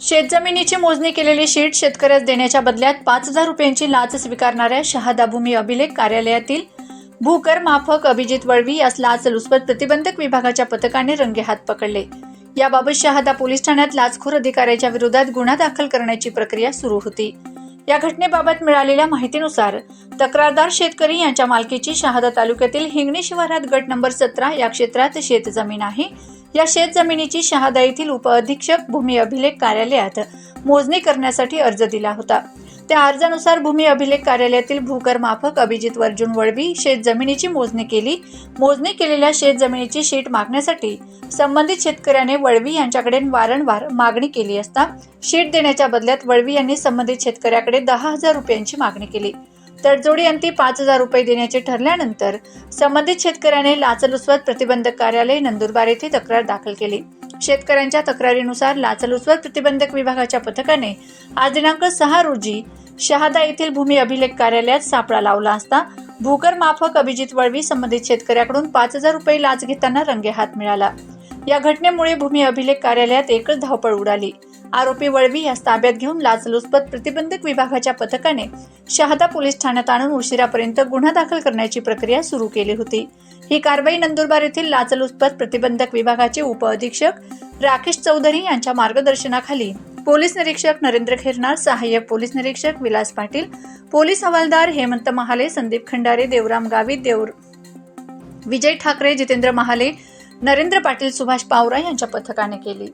शेतजमिनीची मोजणी केलेली शीट शेतकऱ्यास देण्याच्या बदल्यात पाच हजार रुपयांची लाच स्वीकारणाऱ्या शहादा भूमी अभिलेख कार्यालयातील भूकर माफक अभिजित वळवी यास लाचलुचपत प्रतिबंधक विभागाच्या पथकाने रंगेहात पकडले. याबाबत शहादा पोलीस ठाण्यात लाचखोर अधिकाऱ्याच्या विरोधात गुन्हा दाखल करण्याची प्रक्रिया सुरू होती. या घटनेबाबत मिळालेल्या माहितीनुसार तक्रारदार शेतकरी यांच्या मालकीची शहादा तालुक्यातील हिंगणी शिवारात गट नंबर सतरा या क्षेत्रात शेतजमीन आहे. या शेतजमिनीची शहादा येथील उपअधीक्षक भूमी अभिलेख कार्यालयात मोजणी करण्यासाठी अर्ज दिला होता. त्या अर्जानुसार भूमी अभिलेख कार्यालयातील भूकर माफक अभिजित अर्जुन वळवी शेतजमिनीची मोजणी केली. मोजणी केलेल्या शेतजमिनीची शीट मागण्यासाठी संबंधित शेतकऱ्याने वळवी यांच्याकडे वारंवार मागणी केली असता शीट देण्याच्या बदल्यात वळवी यांनी संबंधित शेतकऱ्याकडे दहा हजार रुपयांची मागणी केली. तडजोडी अंती पाच हजार रुपये देण्याचे ठरल्यानंतर संबंधित शेतकऱ्याने लाचलुचपत प्रतिबंधक कार्यालय नंदुरबार येथे तक्रार दाखल केली. शेतकऱ्यांच्या तक्रारीनुसार लाचलुचपत प्रतिबंधक विभागाच्या पथकाने आज दिनांक सहा रोजी शहादा येथील भूमी अभिलेख कार्यालयात सापळा लावला असता भूकर माफक अभिजित वळवी संबंधित शेतकऱ्याकडून पाच हजार रुपये लाच घेताना रंगेहात मिळाला. या घटनेमुळे भूमी अभिलेख कार्यालयात एकच धावपळ उडाली. आरोपी वळवी यास ताब्यात घेऊन लाचलुचपत प्रतिबंधक विभागाच्या पथकाने शहादा पोलीस ठाण्यात आणून उशिरापर्यंत गुन्हा दाखल करण्याची प्रक्रिया सुरू केली होती. ही कारवाई नंदुरबार येथील लाचलुचपत प्रतिबंधक विभागाचे उपअधीक्षक राकेश चौधरी यांच्या मार्गदर्शनाखाली पोलीस निरीक्षक नरेंद्र खेरनार सहाय्यक पोलीस निरीक्षक विलास पाटील पोलीस हवालदार हेमंत महाले संदीप खंडारे देवराम गावित देवर विजय ठाकरे जितेंद्र महाले नरेंद्र पाटील सुभाष पावरा यांच्या पथकाने केली.